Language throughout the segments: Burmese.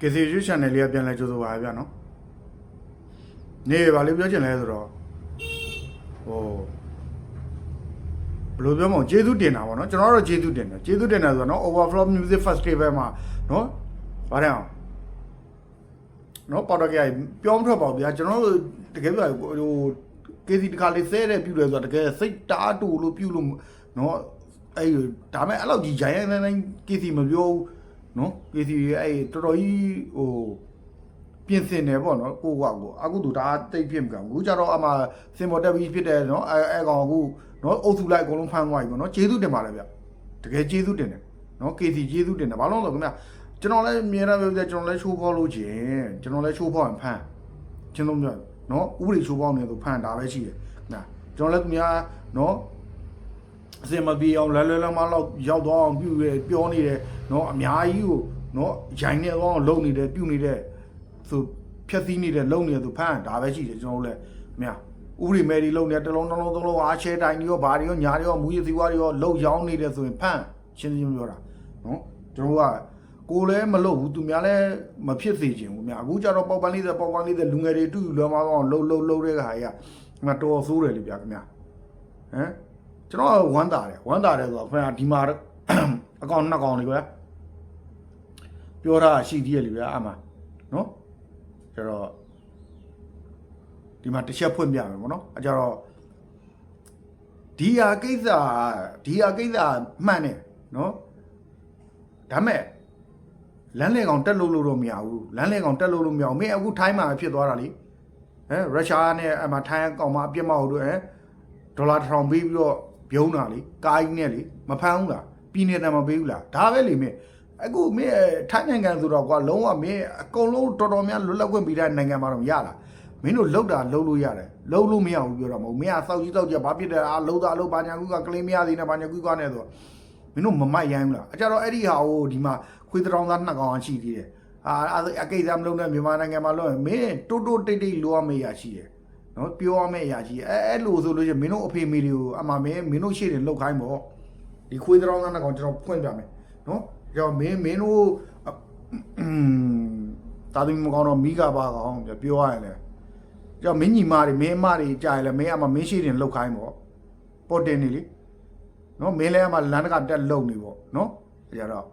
ကေစီယူ channel လေးကပြန်လဲကြိုးစားပါဗျာနော်နေပါလေပြောချင်လဲဆိုတော့ဟိုဘယ်လိုပြောမလဲကျေးဇူးတင်တာပေါ့နော်ကျွန်တော်တို့ကျေးဇူးတင်တယ်ကျေးဇူးတင်တယ်ဆိုတော့နော် overflow music festival မှာနော်ဗါတယ်အောင်နော်ပေါ်တော့ကြပြောမထွက်ပါဘူးဗျာကျွန်တော်တို့တကယ်ပြောဟိုကေစီတခါလေးဆဲတဲ့ပြုတယ်ဆိုတော့တကယ်စိတ်တားတူလို့ပြုလို့နော်အဲ့ဒါမဲ့အဲ့လောက်ကြီးဂျိုင်းရိုင်းတိုင်းကေစီမပြောဘူး နော်ကေစီအဲ့တော်တော်ကြီးဟိုပြင်ဆင်တယ်ပေါ့နော်ကိုကကိုအခုတူဒါတိတ်ဖြစ်မှာအခုကြတော့အမှစင်မော်တက်ပြီးဖြစ်တယ်နော်အဲအဲကောင်အခုနော်အုပ်စုလိုက်အကုန်လုံးဖမ်းသွားပြီပေါ့နော်ကျေးဇူးတင်ပါတယ်ဗျတကယ်ကျေးဇူးတင်တယ်နော် KC ကျေးဇူးတင်တယ်ဘာလို့လဲဆိုတော့ခင်ဗျကျွန်တော်လည်းမြင်ရပြောပြကျွန်တော်လည်းချိုးဖောက်လို့ခြင်းကျွန်တော်လည်းချိုးဖောက်ရင်ဖမ်းချင်းလုံးပြောနော်ဥပဒေချိုးဖောက်နေသူဖမ်းတာပဲရှိတယ်ခင်ဗျကျွန်တော်လည်းသူများနော် အစင်မပြေအောင်လဲလဲလဲမလောက်ရောက်သွားအောင်ပြုရပြောနေတယ်နော်အများကြီးကိုနော်ရိုင်းနေအောင်လုပ်နေတယ်ပြုနေတယ်ဆိုဖြက်သီးနေတဲ့လုံနေသူဖမ်းဒါပဲရှိတယ်ကျွန်တော်တို့လည်းမြာဥရိမဲဒီလုံနေတစ်လုံးတစ်လုံးသုံးလုံးအားချဲတိုင်းတွေရောဘာတွေရောညာတွေရောမူရည်စည်းဝါးတွေရောလုံရောင်းနေတယ်ဆိုရင်ဖမ်းရှင်းရှင်းပြောတာနော်ကျွန်တော်ကကိုယ်လည်းမလုပ်ဘူးသူများလည်းမဖြစ်စေချင်ဘူးမြာအခုကျတော့ပေါက်ပန်းလေးတဲ့ပေါက်ပန်းလေးတဲ့လူငယ်တွေတူတူလွယ်မအောင်လှုပ်လှုပ်လှုပ်တဲ့ခါကြီးကငါတော်ဆိုးတယ်လေဗျာခင်ဗျာဟမ် ကျွန်တော်ကဝမ်းတာတယ်ဝမ်းတာတယ်ဆိုတော့ခင်ဗျာဒီမှာအကောင်နှစ်ကောင်လေးပဲပြောတာရှိသေးတယ်လေဗျာအမှနော်ကျတော့ဒီမှာတစ်ချက်ဖွင့်ပြမယ်ပေါ့နော်အဲကြတော့ဒီဟာကိစ္စဒီဟာကိစ္စမှန်တယ်နော်ဒါမဲ့လမ်းလေကောင်တက်လို့လို့တော့မရဘူးလမ်းလေကောင်တက်လို့လို့မရဘူးမင်းအခုထိုင်းမှာဖြစ်သွားတာလေဟမ်ရုရှားနဲ့အမှထိုင်းကောင်မအပြစ်မဟုတ်တို့ဟမ်ဒေါ်လာတစ်ထောင်ပေးပြီးတော့ ပြုံးတာလေကားကြီးနဲ့လေမဖမ်းဘူးလားပြည်နယ်တံမပေးဘူးလားဒါပဲလေမင်းအခုမင်းထိုင်းနိုင်ငံဆိုတော့ကွာလုံးဝမင်းအကုန်လုံးတော်တော်များလွတ်လပ်ခွင့်ပေးတဲ့နိုင်ငံမှာတော့ရလားမင်းတို့လှုပ်တာလှုပ်လို့ရတယ်လှုပ်လို့မရဘူးပြောတော့မဟုတ်မင်းကစောက်ကြီးစောက်ကြဘာဖြစ်တယ်အာလှုပ်တာလှုပ်ဘာညာကူကကလင်းမရသေးနဲ့ဘာညာကူကနဲ့ဆိုတော့မင်းတို့မမိုက်ရိုင်းဘူးလားအကြတော့အဲ့ဒီဟာကိုဒီမှာခွေးတောင်သားနှစ်ကောင်ရှိသေးတယ်အာအဲ့အကိစ္စမလုံးနဲ့မြန်မာနိုင်ငံမှာလို့မင်းတိုးတိုးတိတ်တိတ်လိုရမယ့်ရရှိတယ် နော်ပြောရမယ့်အရာကြီးအဲအဲ့လိုဆိုလို့ရှိရင်မင်းတို့အဖေမေတွေကိုအမှမင်းမင်းတို့ရှေ့တင်လောက်ခိုင်းပေါ့ဒီခွေးတောင်းသားကောင်ကျွန်တော်ဖွင့်ပြမယ်နော်ကြောင့်မင်းမင်းတို့အမ်တာသမီမကောင်းတော့မိကပါကောင်ပြောရရင်လေကြောင့်မင်းညီမတွေမင်းအမတွေကြာရင်လေမင်းအမမင်းရှေ့တင်လောက်ခိုင်းပေါ့ပေါ်တင်နေလေနော်မင်းလည်းအမလမ်းတကတက်လုံနေပေါ့နော်ကြတော့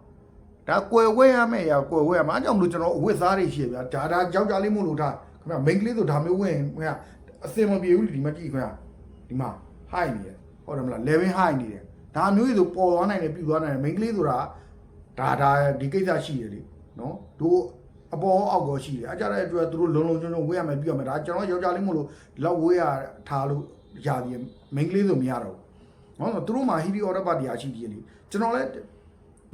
ဒါကွယ်ဝဲရမယ့်အရာကွယ်ဝဲရမှာအကြောင်းမလို့ကျွန်တော်အဝတ်စားတွေရှိရဗျာဒါဒါကြောက်ကြလေးမို့လို့ဒါခင်ဗျမိန်းကလေးဆိုဒါမျိုးဝင်ခင်ဗျ အစင်မပြေဘူးဒီမှာကြည့်ခင်ဗျဒီမှာဟိုက်နေတယ်ဟုတ်တယ်မလား level high နေတယ်ဒါမျိုးကြီးဆိုပေါ်သွားနိုင်တယ်ပြူသွားနိုင်တယ်မိန်းကလေးဆိုတာဒါဒါဒီကိစ္စရှိတယ်လေနော်တို့အပေါ်အောက်ကောရှိတယ်အကြတဲ့အတွက်သူတို့လုံလုံချုံချုံဝေးရမယ်ပြရမယ်ဒါကျွန်တော်ယောက်ျားလေးမို့လို့လောက်ဝေးရထားလို့ရသေးတယ်မိန်းကလေးဆိုမရတော့ဘူးနော်သူတို့မှာဟီဒီအော်ဒပါတရားရှိသေးတယ်လေကျွန်တော်လည်း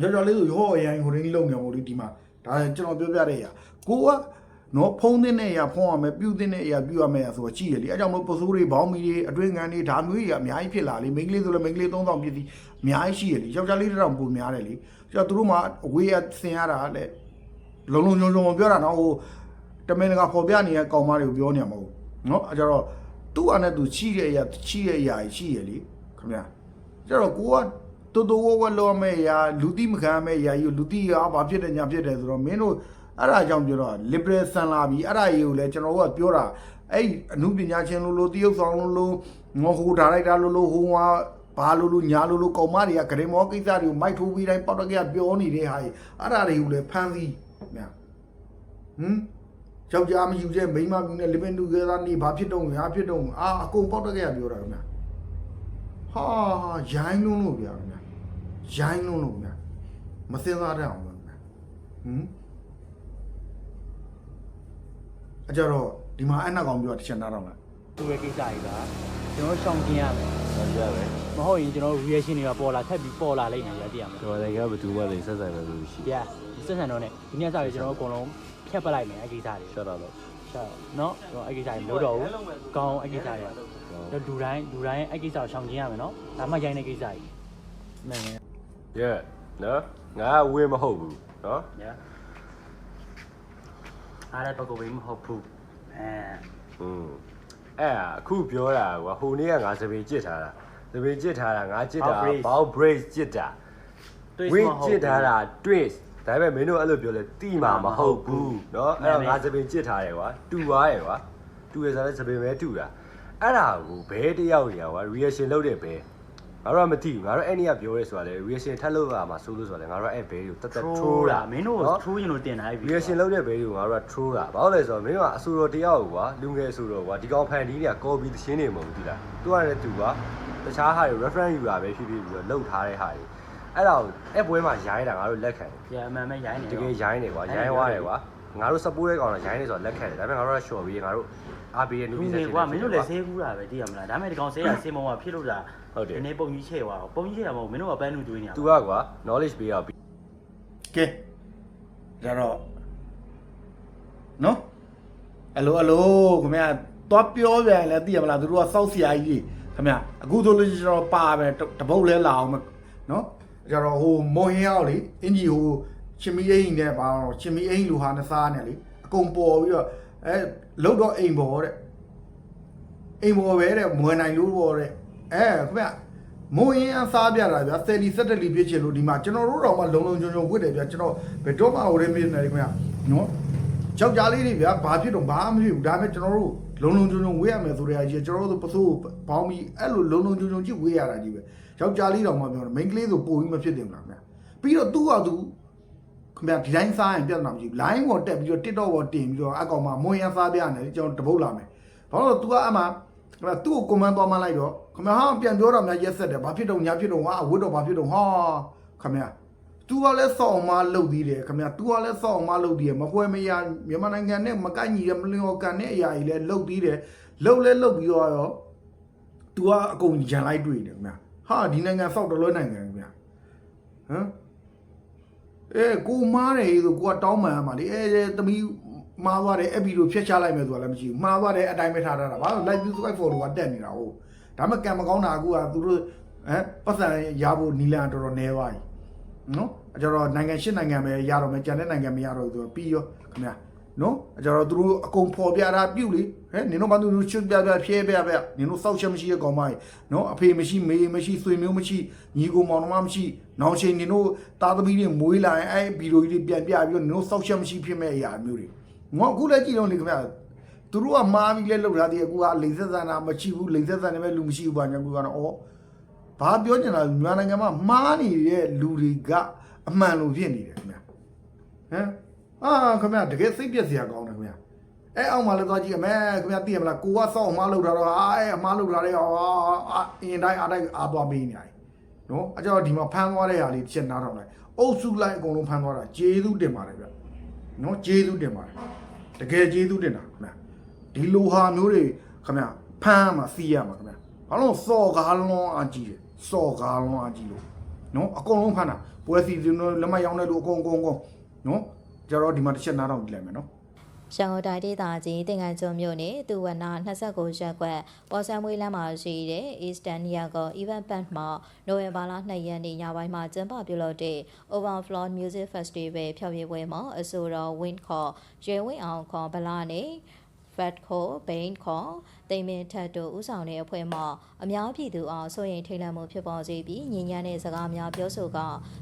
ကြော်ကြော်လေးဆိုရောအရင်ဟိုရင်းလုံနေမို့လေဒီမှာဒါကျွန်တော်ပြောပြတဲ့အရာကိုက နော်ဖုံးတဲ့အရာဖုံးရမယ်ပြုတ်တဲ့အရာပြုတ်ရမယ်ဆိုတော့ကြည့်ရလေအဲကြောင့်မလို့ပစိုးတွေဘောင်းမီတွေအတွင်းငန်းတွေဒါမျိုးတွေအများကြီးဖြစ်လာလေမိန်းကလေးဆိုလည်းမိန်းကလေး3000ပြည့်စီအများကြီးရှိရလေယောက်ျားလေးတောင်ပုံများတယ်လေကျတော့သူတို့မှာအဝေးရဆင်ရတာလေလုံလုံညုံညုံပြောတာနော်ဟိုတမင်ကပေါ်ပြနေတဲ့ကောင်မတွေကိုပြောနေမှာမဟုတ်နော်အဲကြတော့သူ့အနေနဲ့သူချိတဲ့အရာချိတဲ့အရာရှိရလေခင်ဗျာကျတော့ကိုကတူတူဝဝလောမဲ့ရာလူတိမခံမဲ့ရာကြီးကိုလူတိရာဘာဖြစ်တယ်ညာဖြစ်တယ်ဆိုတော့မင်းတို့ အဲ့ဒါကြောင့်ပြောတော့ liberal ဆန်လာပြီအဲ့ဒါကြီးကိုလည်းကျွန်တော်တို့ကပြောတာအဲ့အမှုပညာရှင်လို့လို့တရုပ်ဆောင်လို့လို့ငေါဟိုဒါရိုက်တာလို့လို့ဟိုဟာဘာလို့လို့ညာလို့လို့ကောင်မတွေကဂရင်မောကိစ္စတွေကိုမိုက်ထိုးပြီးတိုင်းပေါက်တော့ကပြောနေတဲ့ဟာကြီးအဲ့ဒါတွေကိုလည်းဖမ်းပြီးမြတ်ဟမ်ယောက်ျားမယူတဲ့မိန်းမမျိုးနဲ့ living together နေဘာဖြစ်တော့ညာဖြစ်တော့အာအကုန်ပေါက်တော့ကပြောတာခင်ဗျာဟာရိုင်းလုံးလို့ပြောတာခင်ဗျာရိုင်းလုံးလုံးများမစင်စားတဲ့အောင်လို့များဟမ် အကြတော့ဒီမှာအဲ့နောက်ကောင်ပြောတစ်ချက်နားတော့လားသူ့ရဲ့ကိစ္စကြီးပါကျွန်တော်ရှောင်ကျင်ရမယ်ဟုတ်ကြပဲမဟုတ်ရင်ကျွန်တော် reaction တွေကပေါ်လာထပ်ပြီးပေါ်လာလိမ့်မယ်ရတည်ရမယ်ကျွန်တော်လည်းကဘယ်သူမှလည်းဆက်ဆိုင်ပဲလို့ရှိပြဒီစက်ဆန်တော့ ਨੇ ဒီနေ့စပြီးကျွန်တော်အကုန်လုံးဖြတ်ပလိုက်မယ်အဲ့ကိစ္စတွေရှော့တော့တော့ရှော့နော်ကျွန်တော်အဲ့ကိစ္စတွေမလုပ်တော့ဘူးကောင်းအဲ့ကိစ္စတွေတော့လူတိုင်းလူတိုင်းအဲ့ကိစ္စကိုရှောင်ကျင်ရမယ်နော်ဒါမှရိုင်းတဲ့ကိစ္စကြီးမှန်တယ်ရဲနော်ငါဝေးမဟုတ်ဘူးနော် ညာ အားရတော့ကိုမဟုတ်ဘူးအဲ อืมအဲ့ဒါအခုပြောတာကွာဟိုနေ့ကငါစပင်ကြစ်ထားတာစပင်ကြစ်ထားတာငါကြစ်တာဘောက် brace ကြစ်တာ တွေး ဝ စ င်း မဟုတ် ကြစ်ထားတာ twist ဒါပေမဲ့မင်းတို့အဲ့လိုပြောလဲတိမှာမဟုတ်ဘူးเนาะအဲ့တော့ငါစပင်ကြစ်ထားတယ်ကွာတူသွားတယ်ကွာတူရစားတဲ့စပင်ပဲတူတာအဲ့ဒါကိုဘဲတယောက်နေကွာ reaction လုပ်တဲ့ဘဲ ငါတို့ကမသိဘူးငါတို့အဲ့နေ့ကပြောရဲဆိုတာလေ reaction ထပ်လုပ်ရမှာစိုးလို့ဆိုတာလေငါတို့ကအဲ့ဘဲကိုတတ်တတ်ထိုးတာမင်းတို့နော်ထိုးရင်လို့တင်ထားပြီ reaction လုပ်တဲ့ဘဲကိုငါတို့က troll တာဘာလို့လဲဆိုတော့မင်းတို့ကအဆိုတော်တယောက်ကွာလူငယ်အဆိုတော်ကွာဒီကောင်ဖန်တီးတွေကကော်ပီသင်းနေမဟုတ်ဘူးဒီလားသူကလည်းသူကတခြားဟာတွေ reference ယူတာပဲဖြစ်ဖြစ်ပြီးတော့လုပ်ထားတဲ့ဟာတွေအဲ့ဒါကိုအဲ့ပွဲမှာရိုင်းတာငါတို့လက်ခံတယ်ရအမှန်ပဲရိုင်းနေတကယ်ရိုင်းနေကွာရိုင်းသွားတယ်ကွာငါတို့ support ရဲ့ကောင်တော့ရိုင်းနေဆိုတော့လက်ခံတယ်ဒါပေမဲ့ငါတို့က short ပြီးငါတို့ အားပေးရဲ့လူ new ငယ် business ကွာမင်းတို့လည်းဆေးကူးတာပဲသိရမလားဒါပေမဲ့ဒီကောင်ဆေးရဆေးမောင်ကဖြစ်လို့တာဟုတ်တယ်ဒီနေ့ပုံကြီးချဲ့သွားတော့ပုံကြီးချဲ့ရမဟုတ်မင်းတို့ကပန်းလူကျွေးနေတာသူကကွာ knowledge ပေးတော့ကဲဒါတော့နော်အလိုအလိုခင်ဗျာတော့ပြောပြန်လဲသိရမလားသူတို့ကစောက်ဆရာကြီးတွေခင်ဗျာအခုဆိုလို့ကျွန်တော်ပါပဲတပုတ်လဲလာအောင်နော်ကျတော့ဟိုမော်ဟင်းရောက်လေအင်ကြီးဟိုချင်မီအိမ်နဲ့ပါတော့ချင်မီအိမ်လူဟာနှစားနဲ့လေအကုန်ပေါ်ပြီးတော့ အဲလုတ်တော့အိမ်ပေါ်တဲ့အိမ်ပေါ်ပဲတဲ့မွေနိုင်လို့ပေါ်တဲ့အဲခင်ဗျာမုံရင်အစားပြတာဗျာဆယ်လီဆက်တလီပြည့်ချင်လို့ဒီမှာကျွန်တော်တို့တော့မှလုံလုံချုံချုံဝတ်တယ်ဗျာကျွန်တော်ဘယ်တော့မှဟိုရင်းမင်းနေတယ်ခင်ဗျာနော်ယောက်ျားလေးတွေဗျာဘာဖြစ်တော့ဘာမှမဖြစ်ဘူးဒါပေမဲ့ကျွန်တော်တို့လုံလုံချုံချုံဝေးရမယ်ဆိုတဲ့အကြီးကျွန်တော်တို့ပစိုးဘောင်းပြီးအဲ့လိုလုံလုံချုံချုံကြည့်ဝေးရတာကြီးပဲယောက်ျားလေးတော့မှပြောတယ်မိန်းကလေးဆိုပိုပြီးမဖြစ်တယ်မလားခင်ဗျာပြီးတော့သူ့ဟာသူ ခင်ဗျာဒီတိုင်းစားရင်ပြဿနာမရှိဘူး line ပေါ်တက်ပြီးတော့ TikTok ပေါ်တင်ပြီးတော့အကောင်မှမွန်ရန်စားပြနေကျွန်တော်တပုတ်လာမယ်ဘာလို့လဲ तू ကအမှခင်ဗျာသူ့ကိုကွန်မန့်သွားမှလိုက်တော့ခင်ဗျာဟာပြန်ပြောတော့များရက်ဆက်တယ်ဘာဖြစ်တော့ညာဖြစ်တော့ဟာဝတ်တော့ဘာဖြစ်တော့ဟာခင်ဗျာ तू ကလည်းစောင့်မလုပ်သေးတယ်ခင်ဗျာ तू ကလည်းစောင့်မလုပ်သေးတယ်မပွဲမရမြန်မာနိုင်ငံနဲ့မကိုက်ညီတဲ့မလျော်ကန်တဲ့အရာကြီးလည်းလုပ်သေးတယ်လုပ်လဲလုပ်ပြီးတော့ရော तू ကအကုန်ကြံလိုက်တွေ့တယ်ခင်ဗျာဟာဒီနိုင်ငံစောက်တလွဲနိုင်ငံခင်ဗျာဟမ် အဲကိုမားတယ်ဆိုကိုကတောင်းပန်ရမှာလေအဲသမီးမှားသွားတယ်အဲ့ဗီဒီယိုဖျက်ချလိုက်မယ်ဆိုတာလည်းမရှိဘူးမှားသွားတယ်အတိုင်းပဲထားထားတာဘာလို့ live view swipe follow ကတက်နေတာဟုတ်ဒါမှကံမကောင်းတာအခုကသူတို့ဟမ်ပတ်စံရဖို့နီလန်တော်တော်နေသွားပြီနော်အကြတော့နိုင်ငံရှစ်နိုင်ငံပဲရတော့မယ်ကျန်တဲ့နိုင်ငံမရတော့ဘူးဆိုတော့ပြီးရောခင်ဗျာ နော်အကြတော့သူတို့အကုန်ဖော်ပြတာပြုတ်လေဟဲ့နင်တို့ဘာသူတို့ချွတ်ပြပြဖြဲပြပြနင်တို့စောက်ချက်မရှိတဲ့ကောင်မကြီးနော်အဖေမရှိမေမရှိဆွေမျိုးမရှိညီကိုမောင်နှမမရှိနောင်ချိန်နင်တို့သားသမီးတွေမွေးလာရင်အဲ့ဗီဒီယိုကြီးတွေပြန်ပြပြီးတော့နင်တို့စောက်ချက်မရှိဖြစ်မဲ့အရာမျိုးတွေငေါအခုလည်းကြည့်တော့နေခင်ဗျာသူတို့ကမားပြီးလဲလောက်ထားသေးအခုကလိန်ဆက်ဆန်တာမရှိဘူးလိန်ဆက်ဆန်နေမဲ့လူမရှိဘူးပါညာကူကတော့ဩဘာပြောချင်တာမြန်မာနိုင်ငံမှာမားနေတဲ့လူတွေကအမှန်လို့ဖြစ်နေတယ်ခင်ဗျာဟမ် အာခင်ဗျာတကယ်စိတ်ပြက်စရာကောင်းတယ်ခင်ဗျာအဲအောက်မှာလည်းသွားကြည့်အမဲခင်ဗျာသိရမလားကိုကစောက်အမားလောက်ထားတော့အာအဲအမားလောက်ထားတဲ့ဟာအင်းတိုင်းအားတိုင်းအားသွားပေးနေရတယ်နော်အကြောဒီမှာဖမ်းသွားတဲ့ဟာလေးတစ်ချက်နားထောင်လိုက်အုပ်စုလိုက်အကုန်လုံးဖမ်းသွားတာဂျေစုတင်ပါတယ်ဗျနော်ဂျေစုတင်ပါတယ်တကယ်ဂျေစုတင်တာခင်ဗျာဒီလိုဟာမျိုးတွေခမဖမ်းမှာစီးရမှာခမဘာလို့စော်ကားလုံးအကြီးတယ်စော်ကားလုံးအကြီးလို့နော်အကုန်လုံးဖမ်းတာပွဲစီစဉ်လို့လက်မရောင်းတဲ့လူအကုန်အကုန်အကုန်နော် ကြတော့ဒီမှာတစ်ချက်နားတော့ကြည့်လိုက်မယ်နော်ရန်ကုန်တိုင်းဒေသကြီးတင်ငန်းကျွန်းမြို့နယ်သူဝနာ29ရပ်ကွက်ပေါ်ဆံမွေးလမ်းမှာရှိတဲ့ Eastern Yago Event Band မှာနိုဝင်ဘာလ2ရက်နေ့ညပိုင်းမှာကျင်းပပြုလုပ်တဲ့ Overflow Music Festival ဖျော်ဖြေပွဲမှာအဆိုတော် Win ခေါ်ရွှေဝင်းအောင်ခေါ်ဗလာနဲ့ Fat ခေါ် Bain ခေါ်တိမ်မင်ထတ်တို့ဦးဆောင်တဲ့အဖွဲ့မှအများပြည်သူအောင်စိုးရင်ထိတ်လန့်မှုဖြစ်ပေါ်စေပြီးညဉ့်ညမ်းတဲ့စကားများပြောဆိုက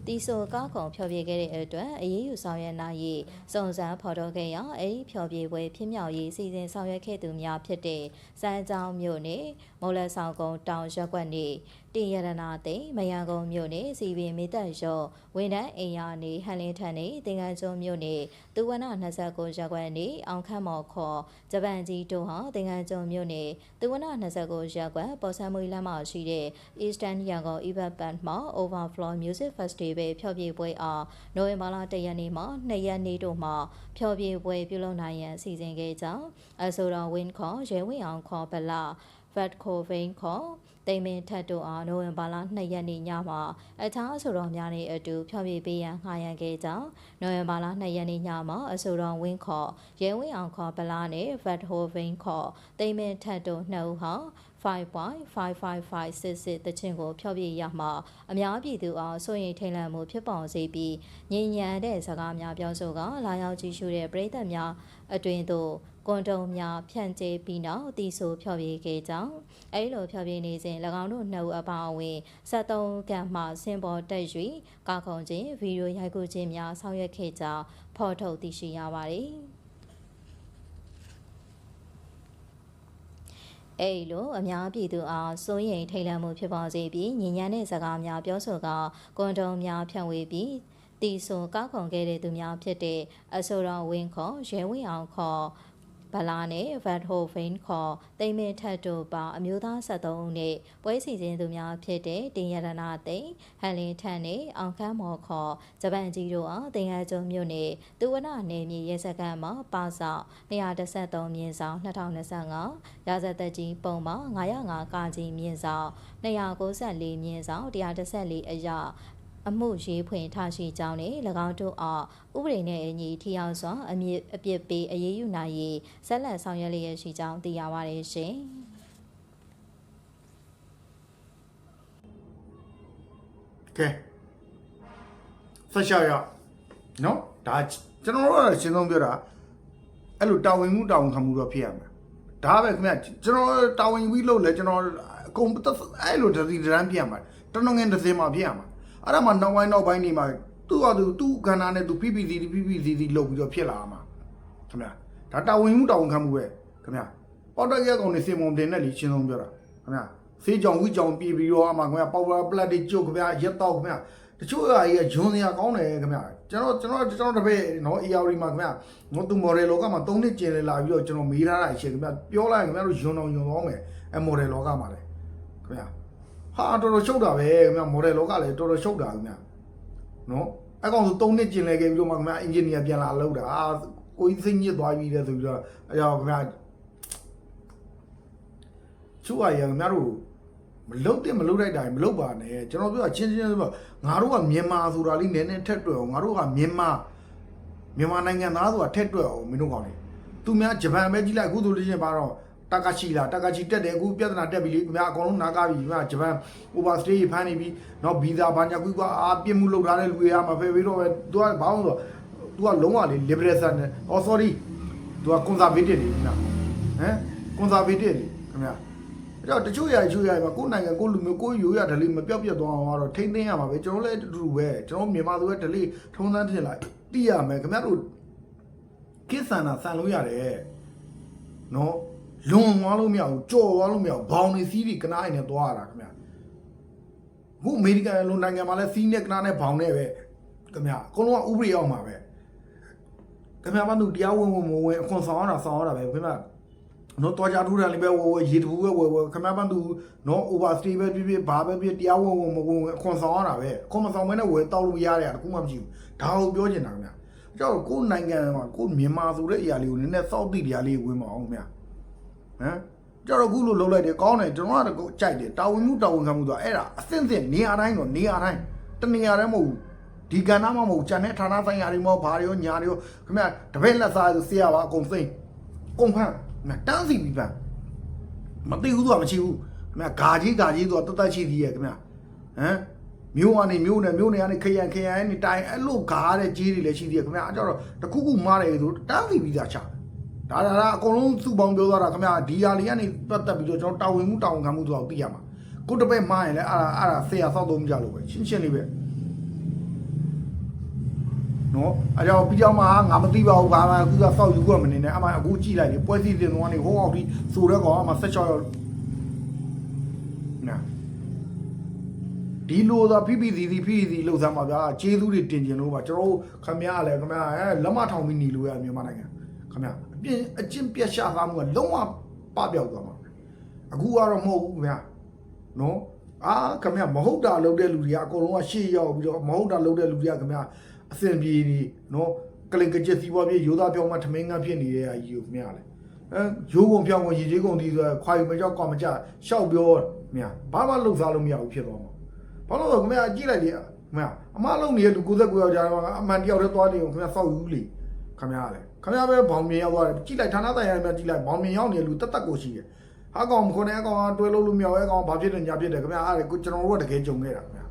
တီဆိုကားကုံဖျော်ဖြေခဲ့တဲ့အတွက်အရေးယူဆောင်ရွက်နိုင်ရေးစုံစမ်းဖော်ထုတ်ခဲ့ရာအဲဒီဖျော်ဖြေပွဲဖြစ်မြောက်ရေးစီစဉ်ဆောင်ရွက်ခဲ့သူများဖြစ်တဲ့စမ်းကြောင်းမြို့နယ် မော်လက်ဆောင်ကုန်းတောင်ရက်ကွက်နယ်တင်ရတနာသိမယံကုန်းမြို့နယ်စီပင်မေတ္တရောဝန်တန်းအိမ်ယာနေဟန်လင်းထန်နေတင်ကန်းကျွန်းမြို့နယ်သူဝန29ရက်ကွက်နေအောင်ခန့်မော်ခေါ်ဂျပန်ကြီးတို့ဟာတင်ကန်းကျွန်းမြို့နယ်သူဝန29ရက်ကွက်ပေါ်ဆံမွေလမ်းမှာရှိတဲ့ Eastern Yangon Event Band မှာ Overflow Music Festival ဖျော်ဖြေပွဲအားနိုဝင်ဘာလ1ရက်နေ့မှ2ရက်နေ့တို့မှာဖျော်ဖြေပွဲပြုလုပ်နိုင်ရန်စီစဉ်ခဲ့ကြောင်းအဆိုတော် Win ခေါ်ရဲဝင်းအောင်ခေါ်ဗလာ Fat Covain ခေါ်တိမ်မင်ထတ်တို့အားနိုဝင်ဘာလ2ရက်နေ့ညမှာအခြားအဆိုတော်များနဲ့အတူဖျော်ဖြေပေးရန်ငှားရမ်းခဲ့ကြောင်းနိုဝင်ဘာလ2ရက်နေ့ညမှာအဆိုတော် Win ခေါ်ရဲဝင်းအောင်ခေါ်ဗလာနဲ့ Fat Covain ခေါ်တိမ်မင်ထတ်တို့နှစ်ဦးဟာ5.55566တချင်းကိုဖျော်ပြရမှာအများပြည်သူအားစိုးရိမ်ထိတ်လန့်မှုဖြစ်ပေါ်စေပြီးငြိမ်ညံတဲ့စကားများပြောဆိုကလာရောက်ကြည့်ရှုတဲ့ပရိသတ်များအတွင်သို့ ကွန်တုံများဖြန့်ကျဲပြီးနောက်တီဆိုဖျော်ပြခဲ့ကြောင်းအဲဒီလိုဖျော်ပြနေစဉ်၎င်းတို့နှစ်ဦးအပါအဝင်73ကံမှဆင်ပေါ်တက်၍ကာခုံခြင်းဗီဒီယိုရိုက်ကူးခြင်းများဆောင်ရွက်ခဲ့ကြောင်းဖော်ထုတ်သိရှိရပါတယ်။အဲ့လိုအများပြည်သူအားစိုးရိမ်ထိတ်လန့်မှုဖြစ်ပေါ်စေပြီးညဉ့်ညမ်းတဲ့စကားများပြောဆိုကကွန်တုံများဖြန့်ဝေပြီးတီဆိုကောက်ခုံခဲ့တဲ့သူများဖြစ်တဲ့အဆိုတော်ဝင်းခေါ်ရဲဝင်းအောင်ခေါ် ဗလာနဲ့ဗတ်ဟိုဖိန်ခေါ်တိမ်မင်ထတ်တို့ပါအမျိုးသား73ဦးနဲ့ပွဲစီစဉ်သူများဖြစ်တဲ့တင်ရတနာသိန်းဟန်လင်းထန်နဲ့အောင်ခမ်းမော်ခေါ်ဂျပန်ကြီးတို့အားတင်ရကျုံမြို့နယ်သူဝနနယ်မြေရဲစခန်းမှာပါဆောက်213မြင်းဆောင်2025ရာဇသက်ကြီးပုံမှာ905ကာကြီးမြင်းဆောင်294မြင်းဆောင်114အရာ အမှုရေးဖွင့်ထားရှိကြောင်းနဲ့၎င်းတို့အားဥပဒေနဲ့အညီထိရောက်စွာအမြင့်အပြစ်ပေးအရေးယူနိုင်ရေးဆက်လက်ဆောင်ရွက်လျက်ရှိကြောင်းသိရပါတယ်ရှင်။ကဲဆက်ရှာရနော်ဒါကျွန်တော်တို့ကရှင်းဆုံးပြောတာအဲ့လိုတာဝန်မှုတာဝန်ခံမှုတော့ဖြစ်ရမယ်ဒါပဲခင်ဗျကျွန်တော်တာဝန်ပြီးလို့လဲကျွန်တော်အကုန်အဲ့လိုတတိတန်းပြရမှာတနငင်တစ်စင်းမှာဖြစ်ရမှာ အဲ့ဒါမှနောက်ပိုင်းနောက်ပိုင်းနေမှာသူ့ဟာသူသူ့ခန္ဓာနဲ့သူ PPC PPC လောက်ပြီးတော့ဖြစ်လာမှာခင်ဗျဒါတာဝန်မှုတာဝန်ခံမှုပဲခင်ဗျပေါတက်ရက်ကောင်နေစင်မုံတင်နဲ့လीရှင်းဆုံးပြောတာခင်ဗျဆေးကြောင်ဝိကြောင်ပြေးပြီးတော့အမှခင်ဗျပေါပါပလက်တွေကျုပ်ခင်ဗျရက်တော့ခင်ဗျတချို့အရာကြီးကဂျွန်စရာကောင်းတယ်ခင်ဗျကျွန်တော်ကျွန်တော်ကျွန်တော်တပည့်နော် AR မှာခင်ဗျငိုသူ model လောကမှာ၃နှစ်ကျင်လေလာပြီးတော့ကျွန်တော်မေးထားတာအချက်ခင်ဗျပြောလိုက်ခင်ဗျတို့ယွန်းအောင်ယွန်းသွားမယ်အဲ model လောကမှာလေခင်ဗျ ဟာတော်တော်ရှုပ်တာပဲခင်ဗျ model လောကလည်းတော်တော်ရှုပ်တာခင်ဗျနော်အကောင်ဆို၃နှစ်ကျင်လေခဲ့ပြီးတော့မှခင်ဗျ engineer ပြန်လာလောက်တာအာကိုကြီးစိတ်ညစ်သွားပြီတဲ့ဆိုပြီးတော့အဲကြောင့်ခင်ဗျချို့အရာခင်ဗျတို့မလုတ်တဲ့မလုတ်လိုက်တာမလုတ်ပါနဲ့ကျွန်တော်ပြောတာချင်းချင်းဆိုငါတို့ကမြန်မာဆိုတာလေးနည်းနည်းထက်တွက်အောင်ငါတို့ကမြန်မာမြန်မာနိုင်ငံသားဆိုတာထက်တွက်အောင်မင်းတို့ကောင်းလေသူများဂျပန်ပဲကြီးလိုက်အခုဆိုလို့ရှိရင်ပါတော့ တကာချီလာတကာချီတက်တယ်အခုပြဿနာတက်ပြီလေခင်ဗျာအကုန်လုံးနားကားပြီခင်ဗျာဂျပန် overstay ဖမ်းနေပြီနော်ဗီဇာဘာညာကူကအာပြစ်မှုလုပ်ထားတဲ့လူတွေကမဖယ်ပြီးတော့ပဲသူကဘာလို့ဆိုတော့သူကလုံးဝလေ liberation နဲ့ oh sorry သူက conservative နေနော်ဟမ် conservative နေခင်ဗျာအဲ့တော့တချို့ຢာတချို့ຢာမှာကိုယ်နိုင်ငံကိုယ်လူမျိုးကိုယ်ရိုးရဓလေ့မပြောက်ပြတ်သွားအောင်ကတော့ထိမ့်သိမ်းရမှာပဲကျွန်တော်လည်းအတူတူပဲကျွန်တော်မြန်မာသူရဲ့ဓလေ့ထုံးစံတင်လိုက်သိရမယ်ခင်ဗျားတို့ကိစ္စနာဆန်လို့ရတယ်နော် လွန်သွားလို့မရဘူးကြော်သွားလို့မရဘူးဘောင်နေစီးပြီးကနားအိမ်နဲ့သွားရတာခင်ဗျာအခုအမေရိကန်လိုနိုင်ငံမှာလည်းစီးနဲ့ကနားနဲ့ဘောင်နဲ့ပဲခင်ဗျာအကုန်လုံးကဥပဒေအောင်မှာပဲခင်ဗျာမတို့တရားဝင်ဝင်မဝင်အခွန်ဆောင်ရတာဆောင်ရတာပဲခင်ဗျာနော်တော်ကြထူးတယ်လည်းပဲဝဝရေတဘူးပဲဝဝခမပန်းသူနော် overstay ပဲပြပြဘာပဲပြတရားဝင်ဝင်မဝင်အခွန်ဆောင်ရတာပဲအခွန်မဆောင်မဲနဲ့ဝယ်တောက်လို့ရတယ်တခုမှမရှိဘူးဒါကိုပြောချင်တာခင်ဗျာကြောက်ကိုနိုင်ငံမှာကိုမြန်မာဆိုတဲ့အရာလေးကိုနည်းနည်းစောက်တိတရားလေးဝင်မအောင်ခင်ဗျာ ဟမ်ကြောက်တော့ခုလို့လှုပ်လိုက်တယ်ကောင်းတယ်ကျွန်တော်ကတော့ကြိုက်တယ်တာဝန်မှုတာဝန်ခံမှုဆိုအဲ့ဒါအစင့်စင့်နေရာတိုင်းတော့နေရာတိုင်းတနေရာတိုင်းမဟုတ်ဘူးဒီကဏ္ဍမှာမဟုတ်ဂျန်တဲ့ဌာနဆိုင်ရာတွေမဟုတ်ဘာတွေရောညာတွေရောခင်ဗျာတပည့်လက်စားဆိုဆရာပါအကုန်သိမ့်ကုန်ဖန်းမတန်းစီပြီးပန်းမသိဘူးဆိုတာမရှိဘူးခင်ဗျာဂါကြီးဂါကြီးဆိုတာတတ်တတ်ရှိသေးရဲ့ခင်ဗျာဟမ်မျိုးကနေမျိုးနဲ့မျိုးနဲ့ကနေခရံခရံနဲ့တိုင်အဲ့လိုဂါတဲ့ကြီးတွေလည်းရှိသေးရဲ့ခင်ဗျာအဲ့ကြတော့တခုခုမားတယ်ဆိုတန်းစီပြီးသားချ ဒါဒါဒါအကုန်လုံးစုပေါင်းပြောသွားတာခင်ဗျာဒီဟာလေးကနေပတ်သက်ပြီးတော့ကျွန်တော်တာဝန်မှုတာဝန်ခံမှုဆိုတာကိုသိရမှာကိုတပည့်မားရင်လည်းအဲ့ဒါအဲ့ဒါဆရာဆောက်သုံးကြလို့ပဲရှင်းရှင်းလေးပဲနော်အဲကြောင့်ပြီးကြောင်မှာငါမသိပါဘူးဘာမှအခုကစောက်ယူခွင့်မနေနဲ့အမှအခုကြည့်လိုက်လေပွဲစီစဉ်သွားနေဟိုအောက်ဒီဆိုတဲ့ကောင်အမှ16ရောက်နာဒီလိုသာ PPCC PPC လောက်စမ်းပါဗျာကျေးဇူးတွေတင်ကျင်လို့ပါကျွန်တော်တို့ခမရလည်းခမရအဲလက်မထောင်ပြီးနေလို့ရမြန်မာနိုင်ငံ ခမရအပြင်အချင်းပြက်ရှာသားမှုကလုံးဝပပြောက်သွားမှာအခုကတော့မဟုတ်ဘူးခင်ဗျာနော်အာခင်ဗျာမဟုတ်တာလုပ်တဲ့လူတွေကအကုန်လုံးကရှေ့ရောက်ပြီးတော့မဟုတ်တာလုပ်တဲ့လူတွေကခင်ဗျာအစင်ပြေနေနော်ကလင်ကကျက်စီပွားပြေရိုးသားပြောင်းမှထမင်းငန်းဖြစ်နေတဲ့အာကြီးကိုခင်ဗျာလေအဲရိုးကုန်ပြောင်းကုန်ရည်ကြီးကုန်ဒီဆိုခွာယူမကြောက်ကွာမကြရှောက်ပြောခင်ဗျာဘာမှလှုပ်ရှားလို့မရဘူးဖြစ်သွားမှာဘာလို့လဲခင်ဗျာကြည့်လိုက်လေခင်ဗျာအမလုံးနေတဲ့လူ69ယောက်ကြာတော့အမှန်တယောက်တည်းသွားနေအောင်ခင်ဗျာစောက်ယူလေ ခင်ဗျာလေခင်ဗျာပဲဘောင်မြင်ရောက်သွားတယ်ကြည့်လိုက်ဌာနဆိုင်ရာများကြည့်လိုက်ဘောင်မြင်ရောက်နေတဲ့လူတက်တက်ကိုရှိတယ်ဟာကောင်မခွနဲ့အကောင်ကတွဲလို့လို့မရဘူးအကောင်ဘာဖြစ်တယ်ညာဖြစ်တယ်ခင်ဗျာအဲ့ဒါကိုကျွန်တော်တို့ကတကယ်ကြုံခဲ့တာခင်ဗျာ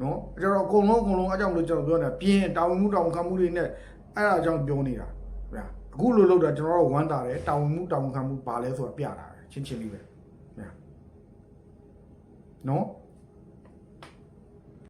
နော်ကျွန်တော်အကုန်လုံးအကုန်လုံးအကြောင်းလို့ကျွန်တော်ပြောနေတာပြင်းတာဝန်မှုတာဝန်ခံမှုတွေနဲ့အဲ့ဒါကြောင့်ပြောနေတာခင်ဗျာအခုလိုလုပ်တာကျွန်တော်တို့ဝမ်းတာတယ်တာဝန်မှုတာဝန်ခံမှုပါလဲဆိုတာပြတာပဲချင်းချင်းလေးပဲခင်ဗျာနော်